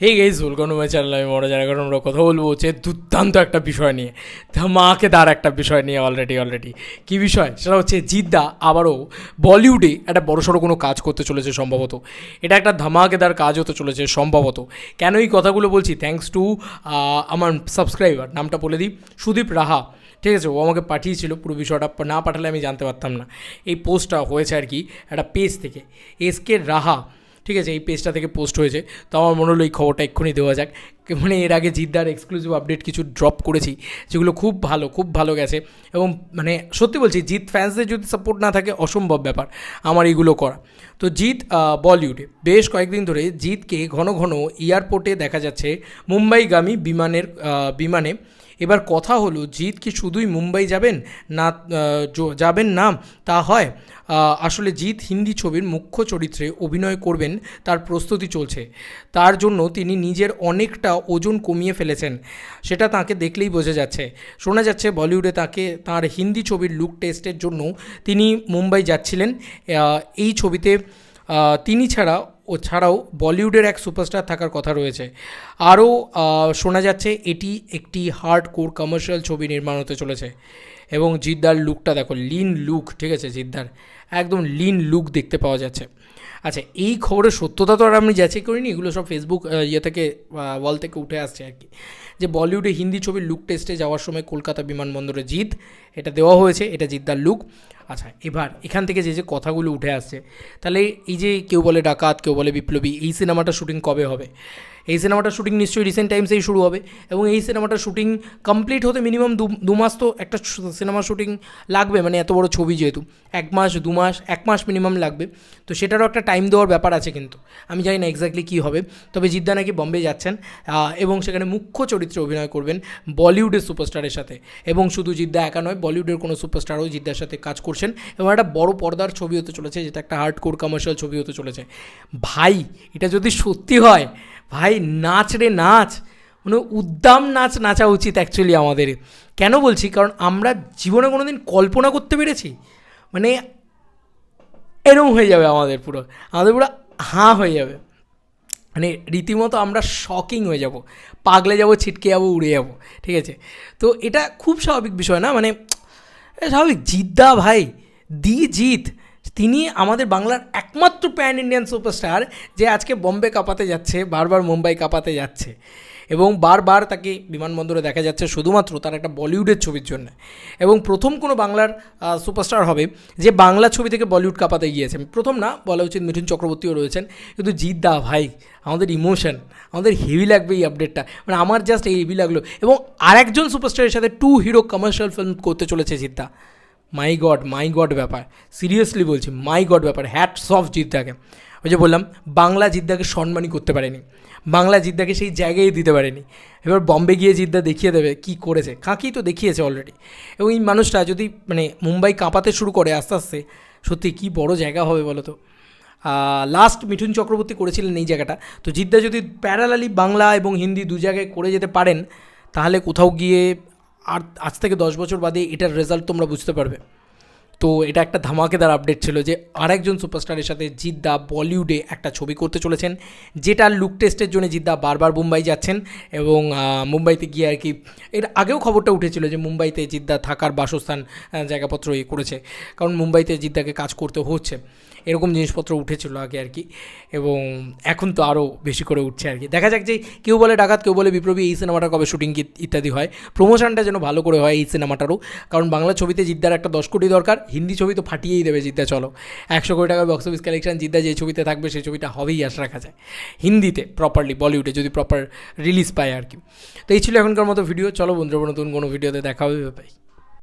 Hey guys welcome my channel আমি মনে জায়গা আমরা কথা বলব হচ্ছে দুর্দান্ত একটা বিষয় নিয়ে। ধামাকেদার একটা বিষয় নিয়ে অলরেডি অলরেডি কী বিষয়? সেটা হচ্ছে জিদ্দা আবারও বলিউডে একটা বড়সড় কোনো কাজ করতে চলেছে সম্ভবত। এটা একটা ধামাকেদার কাজ হতে চলেছে সম্ভবত। কেন এই কথাগুলো বলছি? থ্যাঙ্কস টু আমার সাবস্ক্রাইবার নামটা বলে দিই, সুদীপ রাহা। ঠিক আছে, ও আমাকে পাঠিয়েছিল, পুরো বিষয়টা না পাঠালে আমি জানতে পারতাম না। এই পোস্টটা হয়েছে আর কি, একটা পেজ থেকে। এস কে রাহা ঠিক আছে, এই পেজটা থেকে পোস্ট হয়েছে। তো আমার মনে হলো এই খবরটা এক্ষুনি দেওয়া যাক। মানে এর আগে জিদ্দার এক্সক্লুসিভ আপডেট কিছু ড্রপ করেছি, যেগুলো খুব ভালো খুব ভালো গেছে। এবং মানে সত্যি বলছি, জিৎ ফ্যান্সদের যদি সাপোর্ট না থাকে, অসম্ভব ব্যাপার। আমার এগুলো করা। তো জিৎ বলিউডে। বেশ কয়েকদিন ধরে জিৎকে ঘন ঘন এয়ারপোর্টে দেখা যাচ্ছে মুম্বাইগামী বিমানের বিমানে। এবার কথা হলো, জিৎ কি শুধুই মুম্বাই যাবেন না যাবেন না? তা হয় আসলে জিৎ হিন্দি ছবির মুখ্য চরিত্রে অভিনয় করবেন, তার প্রস্তুতি চলছে। তার জন্য তিনি নিজের অনেকটা ওজন কমিয়ে ফেলেছেন, সেটা তাকে দেখলেই বোঝা যাচ্ছে। শোনা যাচ্ছে বলিউডে তাকে, তার হিন্দি ছবির লুক টেস্টের জন্য তিনি মুম্বাই যাচ্ছিলেন এই ছবিতে তিনি ছাড়া ও ছাড়াও বলিউডের এক সুপারস্টার থাকার কথা রয়েছে। আরও শোনা যাচ্ছে এটি একটি হার্ড কোর কমার্শিয়াল ছবি নির্মাণ হতে চলেছে। এবং জিদ্দার লুকটা দেখো, লিন লুক, ঠিক আছে, জিদ্দার। একদম লিন লুক দেখতে পাওয়া যাচ্ছে। আচ্ছা এই খবরের সত্যতা তো আর আমি যাচাই করিনি, এগুলো সব ফেসবুক ইয়ে থেকে ওয়াল থেকে উঠে আসছে আর কি। যে বলিউডে হিন্দি ছবির লুক টেস্টে যাওয়ার সময় কলকাতা বিমানবন্দরে জিত, এটা দেওয়া হয়েছে, এটা জিদ্দার লুক। আচ্ছা এবার এখান থেকে যে যে কথাগুলো উঠে আসছে, তাহলে এই যে কেউ বলে ডাকাত, কেউ বলে বিপ্লবী, এই সিনেমাটা শুটিং কবে হবে? এই সিনেমাটার শুটিং নিশ্চয়ই রিসেন্ট টাইমসেই শুরু হবে এবং এই সিনেমাটার শুটিং কমপ্লিট হতে মিনিমাম দু মাস তো একটা সিনেমার শুটিং লাগবে মানে এত বড় ছবি যেহেতু। এক মাস, দু মাস, এক মাস মিনিমাম লাগবে। তো সেটারও একটা টাইম দেওয়ার ব্যাপার আছে কিন্তু। আমি জানি না এক্স্যাক্টলি কী হবে। তবে জিদ্দা নাকি বম্বে যাচ্ছেন এবং সেখানে মুখ্য চরিত্রে অভিনয় করবেন বলিউডের সুপারস্টারের সাথে। এবং শুধু জিদ্দা একা নয়, বলিউডের কোনো সুপারস্টারও জিদ্দার সাথে কাজ করছেন এবং একটা বড় পর্দার ছবি হতে চলেছে, যেটা একটা হার্ড কোর কমার্শিয়াল ছবি হতে চলেছে। ভাই, এটা যদি সত্যি হয় ভাই, নাচ রে নাচ। মানে উদ্দাম নাচ নাচা উচিত অ্যাকচুয়ালি আমাদের। কেন বলছি? কারণ আমরা জীবনে কোনো দিন কল্পনা করতে পেরেছি। মানে এরম হয়ে যাবে আমাদের পুরো। আমাদের পুরো হাঁ হয়ে যাবে। মানে রীতিমতো আমরা শকিং হয়ে যাব। পাগলে যাব, ছিটকে যাব, উড়ে যাব। ঠিক আছে? তো এটা খুব স্বাভাবিক বিষয় না? মানে স্বাভাবিক। জিদ্দা ভাই, দি জিৎ তিনি আমাদের বাংলার একমাত্র প্যান ইন্ডিয়ান সুপারস্টার যে আজকে বম্বে কাঁপাতে যাচ্ছে, বারবার মুম্বাই কাঁপাতে যাচ্ছে। এবং বারবার তাকে বিমানবন্দরে দেখা যাচ্ছে শুধুমাত্র তার একটা বলিউডের ছবির জন্য। এবং প্রথম কোনো বাংলার সুপারস্টার হবে যে বাংলা ছবি থেকে বলিউড কাঁপাতে গিয়েছে। প্রথম না, বলা উচিত মিঠুন চক্রবর্তীও রয়েছেন। কিন্তু জিৎ দা, ভাই, আমাদের ইমোশন আমাদের হেভি লাগবে এই আপডেটটা মানে আমার জাস্ট এই হেভি লাগল। এবং আরেকজন সুপারস্টারের সাথে টু হিরো কমার্শিয়াল ফিল্ম করতে চলেছে Jidda my god my god ব্যাপার। সিরিয়াসলি বলছি মাই গড ব্যাপার। হ্যাটস অফ জিদ্দাকে। ওই যে বললাম, বাংলা জিদ্দাকে সম্মানই করতে পারেনি। বাংলা জিদ্দাকে সেই জায়গায় দিতে পারেনি। এবার বম্বে গিয়ে জিদ্দা দেখিয়ে দেবে কি করেছে। কাকি তো দেখিয়েছে অলরেডি এবং এই মানুষটা যদি মানে মুম্বাই কাঁপাতে শুরু করে আস্তে আস্তে, সত্যি কি বড় জায়গা হবে বলো তো? লাস্ট মিঠুন চক্রবর্তী করেছিলেন এই জায়গাটা। তো জিদ্দা যদি প্যারালালি বাংলা এবং হিন্দি দু জায়গায় করে যেতে পারেন, তাহলে কোথাও গিয়ে আর আজ থেকে দশ বছর বাদে এটার রেজাল্ট তোমরা বুঝতে পারবে। তো এটা একটা ধামাকেদার আপডেট ছিল যে আরেকজন সুপারস্টারের সাথে জিদ্দা বলিউডে একটা ছবি করতে চলেছেন যেটা লুক টেস্টের জন্য জিদ্দা বারবার মুম্বাই যাচ্ছেন এবং মুম্বাইতে গিয়ে আর কি এর আগেও খবরটা উঠেছিল যে মুম্বাইতে জিদ্দা থাকার বাসস্থান জায়গাপত্র ইয়ে করেছে, কারণ মুম্বাইতে জিদ্দাকে কাজ করতে হচ্ছে। এরকম জিনিসপত্র উঠেছিল আগে আর কি এবং এখন তো আরও বেশি করে উঠছে আর কি। দেখা যাক যে কেউ বলে ডাকাত, কেউ বলে বিপ্লবী, এই সিনেমাটা কবে শুটিং ইত্যাদি হয়। প্রমোশনটা যেন ভালো করে হয় এই সিনেমাটারও, কারণ বাংলা ছবিতে জিদ্দার একটা দশ কোটি দরকার হিন্দি ছবি তো ফাটিয়েই দেবে জিদ্দা, চলো। একশো কোটি টাকা বক্স অফিস কালেকশন জিদ্দা যে ছবিতে থাকবে, সেই ছবিটা হবেই আশা রাখা যায়। হিন্দিতে প্রপারলি বলিউডে যদি প্রপার রিলিজ পায় আর কি। তো এই ছিল এখনকার মতো ভিডিও চলো বন্ধুরা, নতুন কোনো ভিডিওতে দেখা হবে পাই